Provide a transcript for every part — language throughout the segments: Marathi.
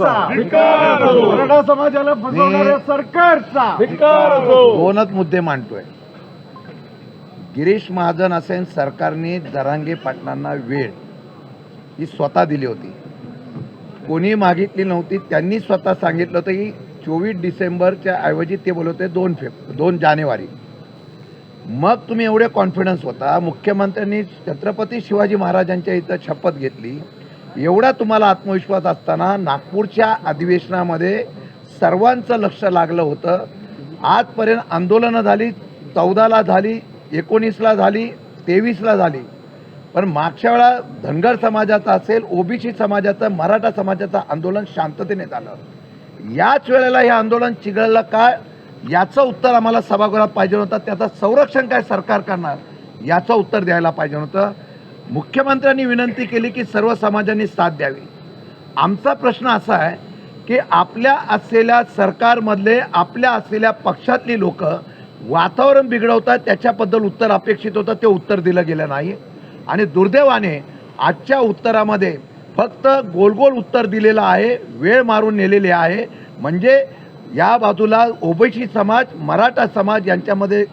मराठा समाजाला फसवणाऱ्या सरकारचा. दोनच मुद्दे मांडतोय. गिरीश महाजन असेल सरकारने जरांगे पाटलांना वेळ. ही स्वतः दिली होती. कोणी मागितली नव्हती त्यांनी स्वतः सांगितलं होतं की चोवीस डिसेंबरच्या ऐवजी ते बोलवते दोन फेब दोन जानेवारी. मग तुम्ही एवढे कॉन्फिडन्स होता. मुख्यमंत्र्यांनी छत्रपती शिवाजी महाराजांच्या इथं शपथ घेतली. एवढा तुम्हाला आत्मविश्वास असताना नागपूरच्या अधिवेशनामध्ये सर्वांचं लक्ष लागलं होतं. आजपर्यंत आंदोलनं झाली चौदाला झाली एकोणीसला झाली तेवीसला झाली. पण मागच्या वेळा धनगर समाजाचं असेल ओबीसी समाजाचं मराठा समाजाचं आंदोलन शांततेने झालं. याच वेळेला हे आंदोलन चिघळलं का? याचं उत्तर आम्हाला सभागृहात पाहिजे होतं. त्याचं संरक्षण काय सरकार करणार? याचं उत्तर द्यायला पाहिजे होतं. मुख्यमंत्र्यांनी विनंती केली की सर्व समाजांनी साथ द्यावी. आमचा प्रश्न असा आहे की आपल्या असलेल्या सरकारमधले आपल्या असलेल्या पक्षातली लोक वातावरण बिघडवतात त्याच्याबद्दल उत्तर अपेक्षित होतं ते उत्तर दिलं गेलं नाही. आणि दुर्दैवाने आजच्या उत्तरामध्ये फक्त गोलगोल उत्तर दिलेलं आहे वेळ मारून नेलेले आहे. म्हणजे या बाजूला ओबीसी समाज मराठा समाज यांच्यामध्ये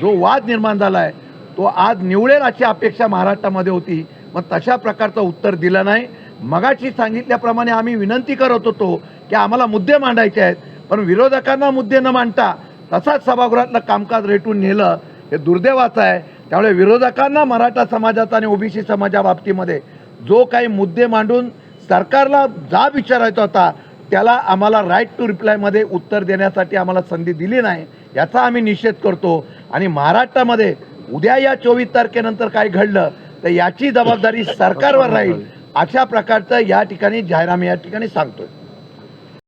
जो वाद निर्माण झाला आहे तो आज निवडेल अशी अपेक्षा महाराष्ट्रामध्ये होती. मग तशा प्रकारचं उत्तर दिलं नाही. मगाशी सांगितल्याप्रमाणे आम्ही विनंती करत होतो की आम्हाला मुद्दे मांडायचे आहेत. पण विरोधकांना मुद्दे न मांडता तसाच सभागृहातलं कामकाज रेटून नेलं हे दुर्दैवाचं आहे. त्यामुळे विरोधकांना मराठा समाजाचा आणि ओबीसी समाजाबाबतीमध्ये जो काही मुद्दे मांडून सरकारला जा विचारायचा होता त्याला आम्हाला राईट टू रिप्लायमध्ये उत्तर देण्यासाठी आम्हाला संधी दिली नाही याचा आम्ही निषेध करतो. आणि महाराष्ट्रामध्ये उद्या या चोवीस तारखेनंतर काय घडलं तर याची जबाबदारी सरकारवर राहील. अशा प्रकारचं या ठिकाणी जाहीरनामे या ठिकाणी सांगतोय.